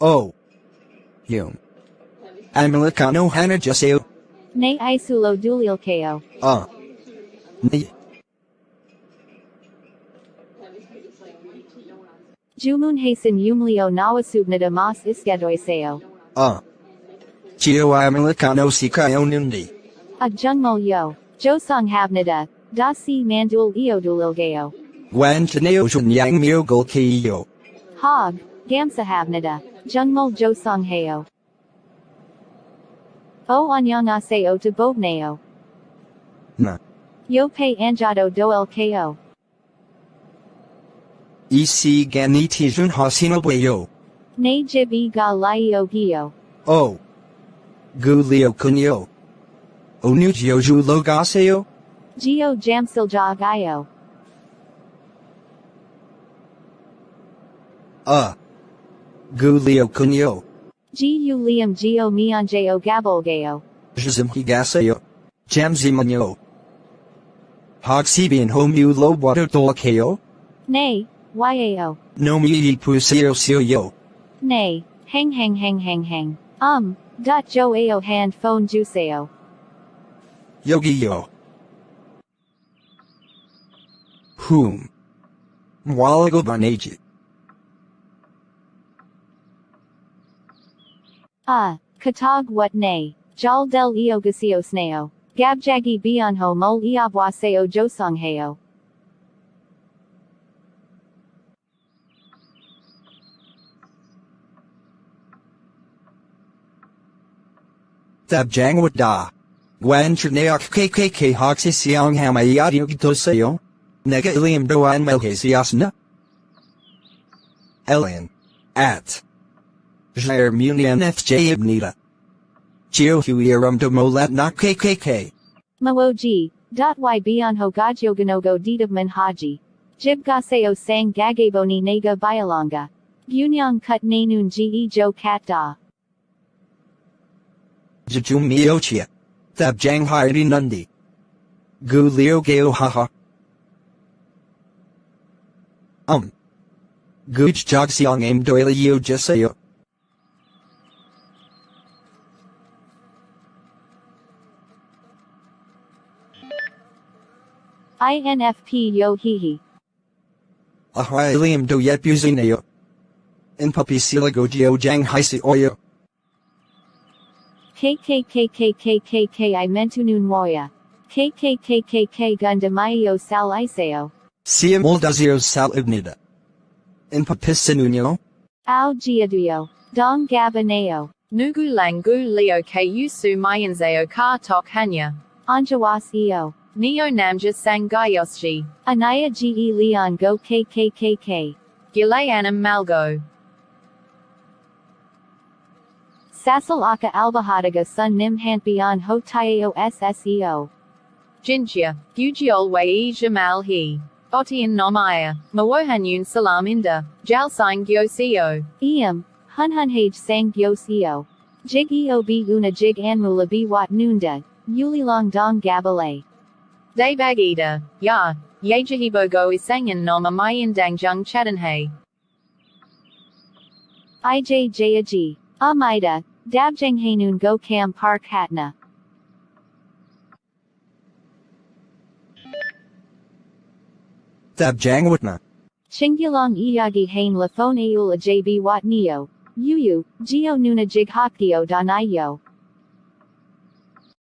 O. Hume. Americano Hana Jaseo. Ne isulo dulil ko. Uh. Ni. Jumun hasten umlio nawasubnada mas iskedoiseo. Uh. Geo Americano Sikayo Nundi. A jungmol yo. Josong havnada. Da si mandul eodulilgeo. Wan Chaneo Shun Yang Mio Golkiyo. Hog. Gamsa havnada. Jungmol josong heo. O anyang aseo to bobneo. Na. Yo pay anjado doel ko. EC Ganiti Jun Hasino Bueyo. Ne jib e ga laio gio. O. Gulio Kunyo. Onugio Ju Logaseo. Geo jamsilja gaio. Uh. Gulio Kunyo. Gu liam geo mianjeo gabolgeo. Jazim Higaseo. Jamzi Manyo. Hogsebian Homu Lo Water Dolkeo. Nay, yao. No Mi Puseo Seo Yo. Nay, hang hang hang hang hang. Um, dot jo ao hand phone juseo. Yogi Yo. Whom. Mwalago Banaji. Ah, katag what nay. Jal del iogasio sneo. Gabjagi bionho mul iabwaseo josong heo. Tab Jangwat Da. Wan Churneok KKK Hoxi Siang. Nega Iliam Doan Melhasiasna. Ellen. At. Jair Munian FJ Ibnita. Geo Huiram do Molat na KKK. Mawoji, dot y bionho gajoganogo didabman haji. Jibgaseo sang gagaboni nega bialonga. Bunyang kut nanun ge jo kat da. Jajum Miochia. Tab Jang Haidi Nundi. Gu Leo Geo Haha. Um. Guj Jogsiang Aim Doyle Yo Jaseo. INFP yo hihi. Ahoy Liam do Yep Uzineo. In Puppy Siligo Geo Jang Haisi Oyo. KKKKKKK I mentunun moya. KKKKK gundamayo sal iseo. Sia Moldazio Sal Ibnida. In Papisinunio. Au giaduyo. Dong gabaneo. Nugu Langu Leo Ku Su Mayanzeo Ka Tok Hanya. Anjawas eo. Neo Namja Sangayosji. Anaya ge leon go KKKK. Gilayanam Malgo. Sassal aka albahadaga sun nim hantbion ho taeo sseo. Jinjia. Gujiol Wei Jamal He. Otian Nomaya. Mawohanyun Salam Inda. Jalsang Gyosio. Eam. Hun hun hage sang gyos eo. Jig eob una jig anmula b wat nunda. Yulilong dong gabale. Daybagida. Ya. Yajahibogo Isangan Noma Mayan Dangjung Chadanhay. IJ Jayaji. Amida. Dabjang Hanun Go Cam Park Hatna. Tab Jang Witna. Chingilong Iyagi Hain Lafone Eula JB Wat Neo. Yuyu. Geo Nuna Jig Hakio Danayo.